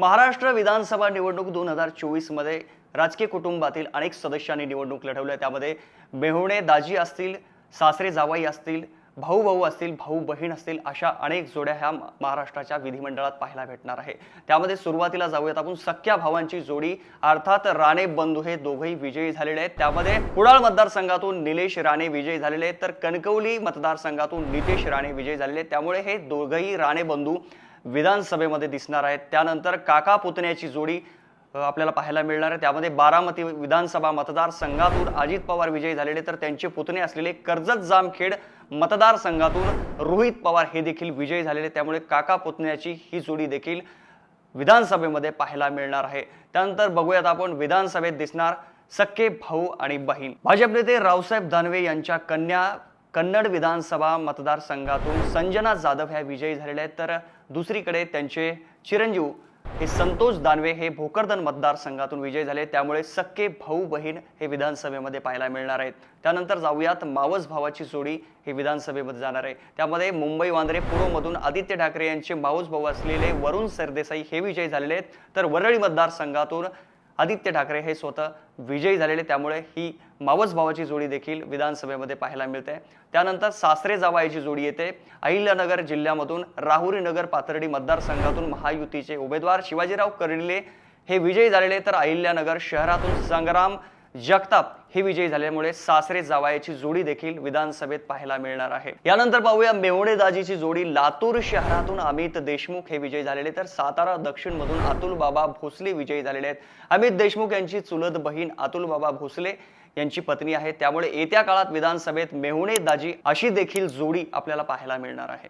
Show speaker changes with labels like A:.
A: महाराष्ट्र विधानसभा निवडणूक दोन हजार चोवीसमध्ये राजकीय कुटुंबातील अनेक सदस्यांनी निवडणूक लढवल्या त्यामध्ये बेहुणे दाजी असतील सासरे जावाई असतील भाऊ भाऊ असतील भाऊ बहीण असतील अशा अनेक जोड्या ह्या महाराष्ट्राच्या विधिमंडळात पाहायला भेटणार आहे. त्यामध्ये सुरुवातीला जाऊयात आपण. सख्या भावांची जोडी अर्थात राणे बंधू हे दोघंही विजयी झालेले आहेत. त्यामध्ये कुडाळ मतदारसंघातून निलेश राणे विजयी झालेले आहेत. तर कणकवली मतदारसंघातून नितेश राणे विजयी झालेले आहेत. त्यामुळे हे दोघंही राणे बंधू विधानसभेमध्ये दिसणार आहेत. त्यानंतर काका पुतण्याची जोडी आपल्याला पाहायला मिळणार आहे. त्यामध्ये बारामती विधानसभा मतदारसंघातून अजित पवार विजयी झालेले तर त्यांचे पुतणे असलेले कर्जत जामखेड मतदारसंघातून रोहित पवार हे देखील विजयी झालेले. त्यामुळे काका पुतण्याची ही जोडी देखील विधानसभेमध्ये पाहायला मिळणार आहे. त्यानंतर बघूयात आपण विधानसभेत दिसणार सक्के भाऊ आणि बहीण. भाजप नेते रावसाहेब दानवे यांच्या कन्या कन्नड विधानसभा मतदारसंघातून संजना जाधव ह्या विजयी झालेल्या आहेत. तर दुसरीकडे त्यांचे चिरंजीव हे संतोष दानवे हे भोकरदन मतदारसंघातून विजय झाले. त्यामुळे सक्के भाऊ बहीण हे विधानसभेमध्ये पाहायला मिळणार आहेत. त्यानंतर जाऊयात मावस भावाची जोडी हे विधानसभेमध्ये जाणार आहे. त्यामध्ये मुंबई वांद्रे पूर्वमधून आदित्य ठाकरे यांचे मावस भाऊ असलेले वरुण सरदेसाई हे विजयी झालेले आहेत. तर वरळी मतदारसंघातून आदित्य ठाकरे हे स्वतः विजयी झालेले त्यामुळे ही मावस भावाची जोडी देखील विधानसभेमध्ये पाहायला मिळते. त्यानंतर सासरे जावायची जोडी येते. अहिल्यानगर जिल्ह्यामधून राहुरी नगर पाथर्डी मतदारसंघातून महायुतीचे उमेदवार शिवाजीराव कर्डिले हे विजयी झालेले. तर अहिल्यानगर शहरातून संग्राम जगताप हे विजयी झाल्यामुळे सासरे जावायाची जोडी देखील विधानसभेत पाहायला मिळणार आहे. यानंतर पाहूया मेवणे दाजीची जोडी लातूर शहरातून अमित देशमुख हे विजयी झालेले. तर सातारा दक्षिण मधून अतुल बाबा भोसले विजयी झालेले आहेत. अमित देशमुख यांची चुलत बहीण अतुल बाबा भोसले यांची पत्नी आहे. त्यामुळे येत्या काळात विधानसभेत मेहुणे दाजी अशी देखील जोडी आपल्याला पाहायला मिळणार आहे.